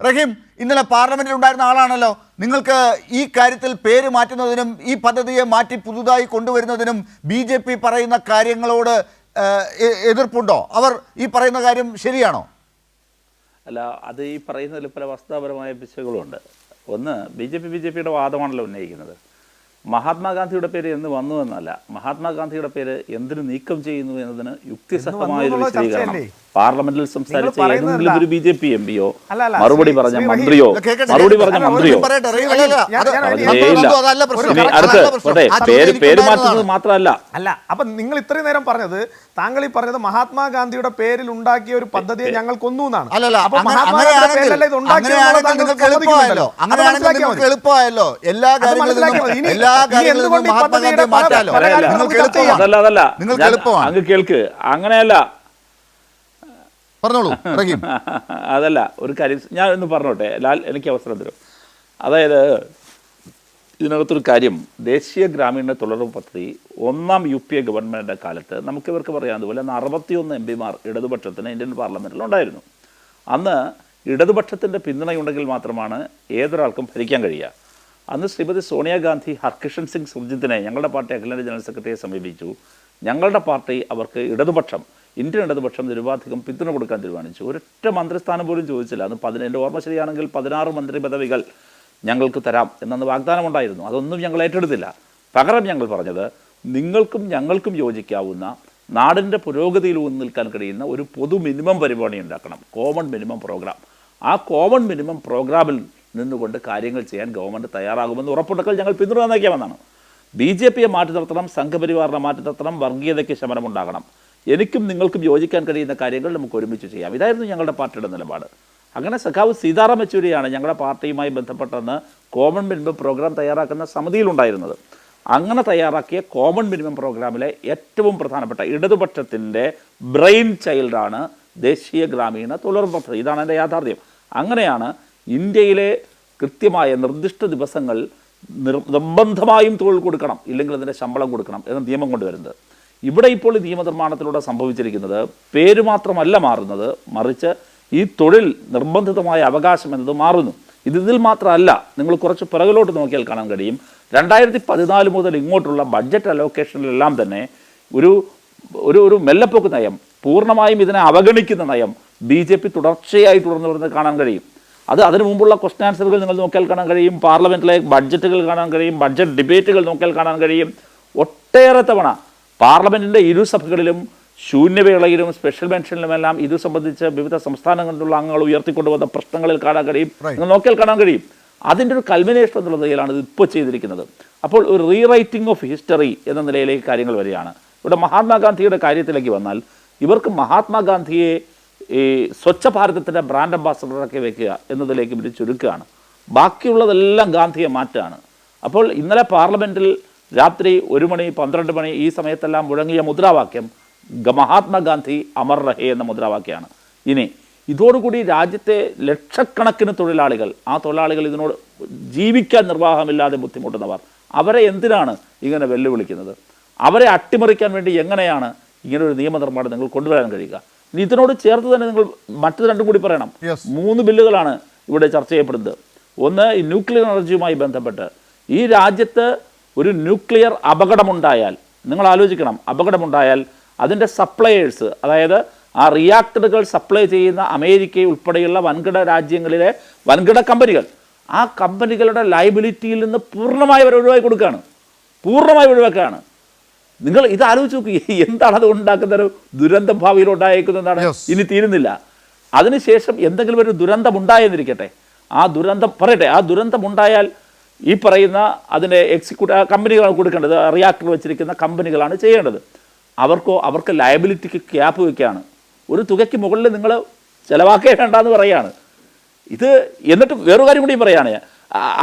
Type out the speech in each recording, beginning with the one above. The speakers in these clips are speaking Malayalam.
റഹീം ഇന്നലെ പാർലമെന്റിൽ ഉണ്ടായിരുന്ന ആളാണല്ലോ. നിങ്ങൾക്ക് ഈ കാര്യത്തിൽ പേര് മാറ്റുന്നതിനും ഈ പദ്ധതിയെ മാറ്റി പുതുതായി കൊണ്ടുവരുന്നതിനും ബി ജെ പി പറയുന്ന കാര്യങ്ങളോട് എതിർപ്പുണ്ടോ? അവർ ഈ പറയുന്ന കാര്യം ശരിയാണോ? അല്ല അത് ഈ പറയുന്നതിൽ പല വസ്തുതാപരമായ പിശകുകളുണ്ട്. ഒന്ന് B J P B J പിയുടെ വാദമാണല്ലോ ഉന്നയിക്കുന്നത്. മഹാത്മാഗാന്ധിയുടെ പേര് എന്ന് വന്നു എന്നല്ല. മഹാത്മാഗാന്ധിയുടെ പേര് എന്തിനു നീക്കം ചെയ്യുന്നു എന്നതിന് യുക്തിസഹമായ ഒരു വിശദീകരണം? പാർലമെന്റിൽ സംസാരിച്ച ഏതെങ്കിലും ഒരു ബി ജെ പി എം പിയോ? അല്ല, അല്ല, മറുപടി പറഞ്ഞ മന്ത്രിയോ? മറുപടി പറഞ്ഞ മന്ത്രിയോ അടുത്ത് പേര് പേര്. മാറ്റുന്നത് മാത്രമല്ല. അല്ല അപ്പൊ നിങ്ങൾ ഇത്രയും നേരം പറഞ്ഞത് താങ്കൾ ഈ പറഞ്ഞത് മഹാത്മാഗാന്ധിയുടെ പേരിൽ ഉണ്ടാക്കിയ ഒരു പദ്ധതിയെ ഞങ്ങൾ കൊന്നു എന്നാണ്. എളുപ്പമായല്ലോ. എല്ലാ കാര്യങ്ങളിലും നിങ്ങൾക്ക്. എളുപ്പമാണ് അതല്ല അതല്ല. നിങ്ങൾക്ക് ഞാൻ- എളുപ്പമാണ് അങ്ങ് കേൾക്ക്. അങ്ങനെയല്ല. പറഞ്ഞോളൂ അതല്ല ഒരു കാര്യം ഞാൻ ഒന്ന് പറഞ്ഞോട്ടെ ലാൽ എനിക്ക് അവസരം തരും. അതായത് ഇതിനകത്തൊരു കാര്യം ദേശീയ ഗ്രാമീണ തൊഴിലുറപ്പ് പദ്ധതി ഒന്നാം യു പി എ ഗവൺമെന്റിന്റെ കാലത്ത് നമുക്ക് ഇവർക്ക് പറയാവുന്നതുപോലെ അന്ന് അറുപത്തിയൊന്ന് എം പിമാർ ഇടതുപക്ഷത്തിന് ഇന്ത്യൻ പാർലമെന്റിൽ ഉണ്ടായിരുന്നു. അന്ന് ഇടതുപക്ഷത്തിന്റെ പിന്തുണയുണ്ടെങ്കിൽ മാത്രമാണ് ഏതൊരാൾക്കും ഭരിക്കാൻ കഴിയുക. അന്ന് ശ്രീമതി സോണിയാഗാന്ധി ഹർകിഷൻ സിംഗ് സുർജിത്തിനെ ഞങ്ങളുടെ പാർട്ടി അഖിലേന്ത്യാ ജനറൽ സെക്രട്ടറിയെ സമീപിച്ചു. ഞങ്ങളുടെ പാർട്ടി അവർക്ക് ഇടതുപക്ഷം ഇന്ത്യൻ ഇടതുപക്ഷം നിരുപാധികം പിന്തുണ കൊടുക്കാൻ തീരുമാനിച്ചു. ഒരൊറ്റ മന്ത്രിസ്ഥാനം പോലും ചോദിച്ചില്ല. അന്ന് പതിന എന്റെ ഓർമ്മ ശരിയാണെങ്കിൽ പതിനാറ് മന്ത്രി പദവികൾ ഞങ്ങൾക്ക് തരാം എന്നന്ന് വാഗ്ദാനമുണ്ടായിരുന്നു അതൊന്നും ഞങ്ങൾ ഏറ്റെടുത്തില്ല. പകരം ഞങ്ങൾ പറഞ്ഞത് നിങ്ങൾക്കും ഞങ്ങൾക്കും യോജിക്കാവുന്ന നാടിന്റെ പുരോഗതിയിൽ ഊന്നി നിൽക്കാൻ കഴിയുന്ന ഒരു പൊതു മിനിമം പരിപാടി ഉണ്ടാക്കണം. Common minimum programme. ആ കോമൺ മിനിമം പ്രോഗ്രാമിൽ നിന്നുകൊണ്ട് കാര്യങ്ങൾ ചെയ്യാൻ ഗവൺമെന്റ് തയ്യാറാകുമെന്ന് ഉറപ്പുണ്ടെങ്കിൽ ഞങ്ങൾ പിന്തുണ നയിക്കാമെന്നാണ് ബി ജെ പിയെ മാറ്റി നിർത്തണം സംഘപരിവാറിനെ മാറ്റി നിർത്തണം വർഗീയതയ്ക്ക് ശമനമുണ്ടാകണം. എനിക്കും നിങ്ങൾക്കും യോജിക്കാൻ കഴിയുന്ന കാര്യങ്ങൾ നമുക്ക് ഒരുമിച്ച് ചെയ്യാം. ഇതായിരുന്നു ഞങ്ങളുടെ പാർട്ടിയുടെ നിലപാട്. അങ്ങനെ സഖാവ് സീതാറാം യെച്ചൂരിയാണ് ഞങ്ങളുടെ പാർട്ടിയുമായി ബന്ധപ്പെട്ടെന്ന് കോമൺ മിനിമം പ്രോഗ്രാം തയ്യാറാക്കുന്ന സമിതിയിലുണ്ടായിരുന്നത് അങ്ങനെ തയ്യാറാക്കിയ കോമൺ മിനിമം പ്രോഗ്രാമിലെ ഏറ്റവും പ്രധാനപ്പെട്ട ഇടതുപക്ഷത്തിന്റെ ബ്രെയിൻ ചൈൽഡാണ് ദേശീയ ഗ്രാമീണ തൊഴിലുറപ്പ് പദ്ധതി. ഇതാണ് എന്റെ യാഥാർത്ഥ്യം. അങ്ങനെയാണ് ഇന്ത്യയിലെ കൃത്യമായ നിർദ്ദിഷ്ട ദിവസങ്ങൾ നിർ നിർബന്ധമായും തൊഴിൽ കൊടുക്കണം ഇല്ലെങ്കിൽ അതിന്റെ ശമ്പളം കൊടുക്കണം എന്ന നിയമം കൊണ്ടുവരുന്നത്. ഇവിടെ ഇപ്പോൾ ഈ നിയമനിർമ്മാണത്തിലൂടെ സംഭവിച്ചിരിക്കുന്നത് പേര് മാത്രമല്ല മാറുന്നത് മറിച്ച് ഈ തൊഴിൽ നിർബന്ധിതമായ അവകാശം എന്നത് മാറുന്നു. ഇത് ഇതിൽ മാത്രമല്ല നിങ്ങൾ കുറച്ച് പിറകിലോട്ട് നോക്കിയാൽ കാണാൻ കഴിയും. രണ്ടായിരത്തി പതിനാല് മുതൽ ഇങ്ങോട്ടുള്ള ബഡ്ജറ്റ് അലോക്കേഷനിലെല്ലാം തന്നെ ഒരു ഒരു ഒരു മെല്ലപ്പൊക്ക് നയം പൂർണമായും ഇതിനെ അവഗണിക്കുന്ന നയം ബി ജെ പി തുടർച്ചയായി തുടർന്നു വരുന്നത് കാണാൻ കഴിയും. അത് അതിനു മുമ്പുള്ള ക്വസ്റ്റൻ ആൻസറുകൾ നിങ്ങൾ നോക്കിയാൽ കാണാൻ കഴിയും. പാർലമെന്റിലെ ബഡ്ജറ്റുകൾ കാണാൻ കഴിയും. ബഡ്ജറ്റ് ഡിബേറ്റുകൾ നോക്കിയാൽ കാണാൻ കഴിയും. ഒട്ടേറെ തവണ പാർലമെന്റിന്റെ ഇരുസഭകളിലും ശൂന്യവേളയിലും സ്പെഷ്യൽ മെൻഷനിലുമെല്ലാം ഇത് സംബന്ധിച്ച് വിവിധ സംസ്ഥാനങ്ങളിലുള്ള അംഗങ്ങൾ ഉയർത്തിക്കൊണ്ടുവന്ന പ്രശ്നങ്ങളിൽ കാണാൻ കഴിയും. നിങ്ങൾ നോക്കിയാൽ കാണാൻ കഴിയും. അതിന്റെ ഒരു കൽമിനേഷൻ എന്നുള്ള നിലയിലാണ് ഇത് ഇപ്പോൾ ചെയ്തിരിക്കുന്നത്. അപ്പോൾ ഒരു റീറൈറ്റിംഗ് ഓഫ് ഹിസ്റ്ററി എന്ന നിലയിലേക്ക് കാര്യങ്ങൾ വരികയാണ്. ഇവിടെ മഹാത്മാഗാന്ധിയുടെ കാര്യത്തിലേക്ക് വന്നാൽ ഇവർക്ക് മഹാത്മാഗാന്ധിയെ ഈ സ്വച്ഛ ഭാരതത്തിന്റെ ബ്രാൻഡ് അംബാസഡറൊക്കെ വെക്കുക എന്നതിലേക്ക് ഇവർ ചുരുക്കുകയാണ്. ബാക്കിയുള്ളതെല്ലാം ഗാന്ധിയെ മാറ്റാണ് അപ്പോൾ ഇന്നലെ പാർലമെന്റിൽ രാത്രി ഒരു മണി പന്ത്രണ്ട് മണി ഈ സമയത്തെല്ലാം മുഴങ്ങിയ മുദ്രാവാക്യം മഹാത്മാഗാന്ധി അമർ റഹേ എന്ന മുദ്രാവാക്യമാണ്. ഇനി ഇതോടുകൂടി രാജ്യത്തെ ലക്ഷക്കണക്കിന് തൊഴിലാളികൾ ആ തൊഴിലാളികൾ ഇതിനോട് ജീവിക്കാൻ നിർവാഹമില്ലാതെ ബുദ്ധിമുട്ടുന്നവർ അവരെ എന്തിനാണ് ഇങ്ങനെ വെല്ലുവിളിക്കുന്നത്? അവരെ അട്ടിമറിക്കാൻ വേണ്ടി എങ്ങനെയാണ് ഇങ്ങനെ ഒരു നിയമനിർമ്മാണം നിങ്ങൾ കൊണ്ടുവരാൻ കഴിയുക? ഇനി ഇതിനോട് ചേർത്ത് തന്നെ നിങ്ങൾ മറ്റു രണ്ടും കൂടി പറയണം. മൂന്ന് ബില്ലുകളാണ് ഇവിടെ ചർച്ച ചെയ്യപ്പെടുന്നത്. ഒന്ന് ഈ ന്യൂക്ലിയർ എനർജിയുമായി ബന്ധപ്പെട്ട് ഈ രാജ്യത്ത് ഒരു ന്യൂക്ലിയർ അപകടമുണ്ടായാൽ നിങ്ങൾ ആലോചിക്കണം അപകടമുണ്ടായാൽ അതിന്റെ സപ്ലയേഴ്സ് അതായത് ആ റിയാക്ടറുകൾ സപ്ലൈ ചെയ്യുന്ന അമേരിക്ക ഉൾപ്പെടെയുള്ള വൻകിട രാജ്യങ്ങളിലെ വൻകിട കമ്പനികൾ ആ കമ്പനികളുടെ ലൈബിലിറ്റിയിൽ നിന്ന് പൂർണമായി അവർ ഒഴിവാക്കി കൊടുക്കുകയാണ്. പൂർണമായി ഒഴിവാക്കുകയാണ്. നിങ്ങൾ ഇത് ആലോചിച്ച് നോക്കി എന്താണ് അത് ഉണ്ടാക്കുന്ന ഒരു ദുരന്തം ഭാവിയിൽ ഉണ്ടായേക്കുന്നതാണ് ഇനി തീരുന്നില്ല. അതിനുശേഷം എന്തെങ്കിലും ഒരു ദുരന്തം ഉണ്ടായെന്നിരിക്കട്ടെ. ആ ദുരന്തം പറയട്ടെ ആ ദുരന്തം ഉണ്ടായാൽ ഈ പറയുന്ന അതിന്റെ എക്സിക്യൂട്ടീവ് കമ്പനികളാണ് കൊടുക്കേണ്ടത്. റിയാക്ടർ വെച്ചിരിക്കുന്ന കമ്പനികളാണ് ചെയ്യേണ്ടത്. അവർക്കോ അവർക്ക് ലയബിലിറ്റിക്ക് ക്യാപ്പ് വയ്ക്കുകയാണ് ഒരു തുകയ്ക്ക് മുകളിൽ നിങ്ങൾ ചിലവാക്കേ വേണ്ടെന്ന് പറയുകയാണ് ഇത് എന്നിട്ട് വേറൊരു കാര്യം കൂടി പറയുകയാണ്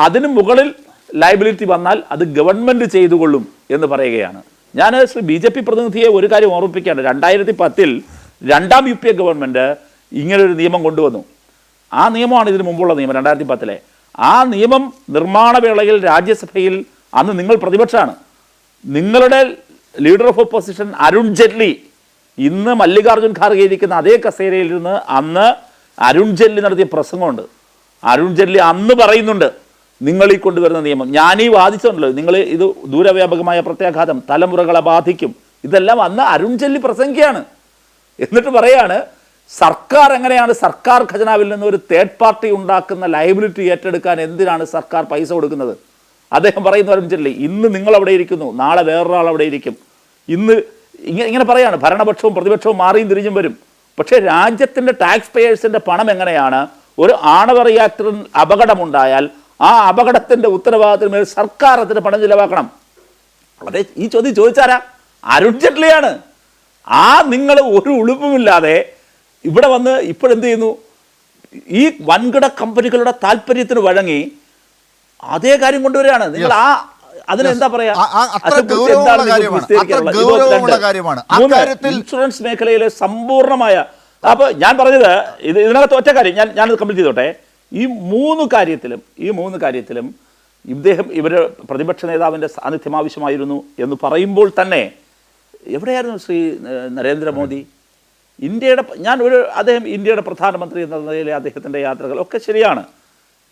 അതിന് മുകളിൽ ലയബിലിറ്റി വന്നാൽ അത് ഗവൺമെന്റ് ചെയ്തുകൊള്ളും എന്ന് പറയുകയാണ്. ഞാൻ ശ്രീ ബി ജെ പി പ്രതിനിധിയെ ഒരു കാര്യം ഓർമ്മിപ്പിക്കുകയാണ്. രണ്ടായിരത്തി പത്തിൽ രണ്ടാം യു പി എ ഗവൺമെന്റ് ഇങ്ങനൊരു നിയമം കൊണ്ടുവന്നു. ആ നിയമമാണ് ഇതിന് മുമ്പുള്ള നിയമം രണ്ടായിരത്തി പത്തിലെ ആ നിയമം നിർമ്മാണ വേളയിൽ രാജ്യസഭയിൽ അന്ന് നിങ്ങൾ പ്രതിപക്ഷമാണ് നിങ്ങളുടെ leader of opposition Arun Jaitley ഇന്ന് മല്ലികാർജുൻ ഖാർഗെ ഇരിക്കുന്ന അതേ കസേരയിൽ നിന്ന് അന്ന് അരുൺ ജെയ്റ്റ്ലി നടത്തിയ പ്രസംഗമുണ്ട്. അരുൺ ജെയ്റ്റ്ലി അന്ന് പറയുന്നുണ്ട് നിങ്ങൾ ഈ കൊണ്ടുവരുന്ന നിയമം. ഞാനീ വാദിച്ചിട്ടുണ്ടല്ലോ നിങ്ങൾ ഇത് ദൂരവ്യാപകമായ പ്രത്യാഘാതം തലമുറകളെ ബാധിക്കും. ഇതെല്ലാം അന്ന് അരുൺ ജെല്ലി പ്രസംഗിക്കുകയാണ്. എന്നിട്ട് പറയാണ് സർക്കാർ എങ്ങനെയാണ് സർക്കാർ ഖജനാവിൽ നിന്ന് ഒരു തേർഡ് പാർട്ടി ഉണ്ടാക്കുന്ന ലയബിലിറ്റി ഏറ്റെടുക്കാൻ എന്തിനാണ് സർക്കാർ പൈസ കൊടുക്കുന്നത്? അദ്ദേഹം പറയുന്ന അരുൺ ഇന്ന് നിങ്ങൾ അവിടെ ഇരിക്കുന്നു നാളെ വേറൊരാൾ അവിടെ ഇരിക്കും. ഇന്ന് ഇങ്ങനെ ഇങ്ങനെ പറയാണ്. ഭരണപക്ഷവും പ്രതിപക്ഷവും മാറിയും തിരിഞ്ഞും വരും. പക്ഷേ രാജ്യത്തിന്റെ ടാക്സ് പേയേഴ്സിന്റെ പണം എങ്ങനെയാണ്? ഒരു ആണവ റിയാക്ടറിൽ അപകടമുണ്ടായാൽ ആ അപകടത്തിന്റെ ഉത്തരവാദിത്തത്തിന് സർക്കാർ അതിന് പണം ചിലവാക്കണം. അതെ ഈ ചോദ്യം ചോദിച്ചാരാ? അരുൺ ജെയ്റ്റ്ലിയാണ്. ആ നിങ്ങൾ ഒരു ഉളുപ്പുമില്ലാതെ ഇവിടെ വന്ന് ഇപ്പോഴെന്ത് ചെയ്യുന്നു? ഈ വൻകിട കമ്പനികളുടെ താല്പര്യത്തിന് വഴങ്ങി അതേ കാര്യം കൊണ്ടുവരികയാണ്. നിങ്ങൾ ആ അതിനെന്താ പറയാ? ഇൻഷുറൻസ് മേഖലയിലെ സമ്പൂർണമായ അപ്പൊ ഞാൻ പറഞ്ഞത് ഇത് ഇതിനകത്ത് ഒറ്റ കാര്യം. ഞാൻ ഞാനത് കംപ്ലീറ്റ് ചെയ്തോട്ടെ. ഈ മൂന്ന് കാര്യത്തിലും ഈ മൂന്ന് കാര്യത്തിലും ഇദ്ദേഹം ഇവർ പ്രതിപക്ഷ നേതാവിന്റെ സാന്നിധ്യം ആവശ്യമായിരുന്നു എന്ന് പറയുമ്പോൾ തന്നെ എവിടെയായിരുന്നു ശ്രീ നരേന്ദ്രമോദി? ഇന്ത്യയുടെ ഞാൻ ഒരു അദ്ദേഹം ഇന്ത്യയുടെ പ്രധാനമന്ത്രി എന്ന നിലയിലെ അദ്ദേഹത്തിന്റെ യാത്രകൾ ഒക്കെ ശരിയാണ്.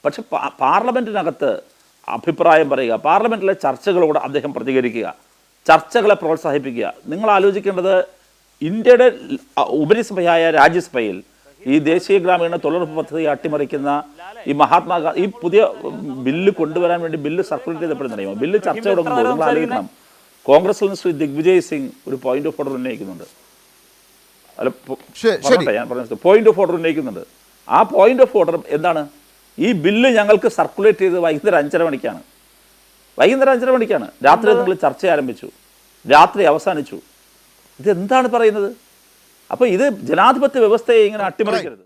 പക്ഷെ പാർലമെന്റിനകത്ത് അഭിപ്രായം പറയുക പാർലമെന്റിലെ ചർച്ചകളോട് അദ്ദേഹം പ്രതികരിക്കുക ചർച്ചകളെ പ്രോത്സാഹിപ്പിക്കുക. നിങ്ങൾ ആലോചിക്കേണ്ടത് ഇന്ത്യയുടെ ഉപരിസഭയായ രാജ്യസഭയിൽ ഈ ദേശീയ ഗ്രാമീണ തൊഴിലുറപ്പ് പദ്ധതി അട്ടിമറിക്കുന്ന ഈ മഹാത്മാ ഈ പുതിയ ബില്ല് കൊണ്ടുവരാൻ വേണ്ടി ബില്ല് സർക്കുലേറ്റ് ചെയ്തപ്പെടുന്നറിയുമോ ബില്ല് ചർച്ച തുടങ്ങുമ്പോൾ നിങ്ങൾ ആലോചിക്കണം. കോൺഗ്രസിൽ നിന്ന് ശ്രീ ദിഗ്വിജയ് സിംഗ് ഒരു പോയിന്റ് ഓഫ് ഓർഡർ ഉന്നയിക്കുന്നുണ്ട്. അല്ല പറഞ്ഞോട്ടെ, ഞാൻ പറഞ്ഞത് പോയിന്റ് ഓഫ് ഓർഡർ ഉന്നയിക്കുന്നുണ്ട്. ആ പോയിന്റ് ഓഫ് ഓർഡർ എന്താണ്? ഈ ബില്ല് ഞങ്ങൾക്ക് സർക്കുലേറ്റ് ചെയ്ത് വൈകുന്നേരം അഞ്ചര മണിക്കാണ്. വൈകുന്നേരം അഞ്ചര മണിക്കാണ്. രാത്രി നിങ്ങൾ ചർച്ച ആരംഭിച്ചു. രാത്രി അവസാനിച്ചു. ഇതെന്താണ് പറയുന്നത്? അപ്പോൾ ഇത് ജനാധിപത്യ വ്യവസ്ഥയെ ഇങ്ങനെ അട്ടിമറിക്കരുത്.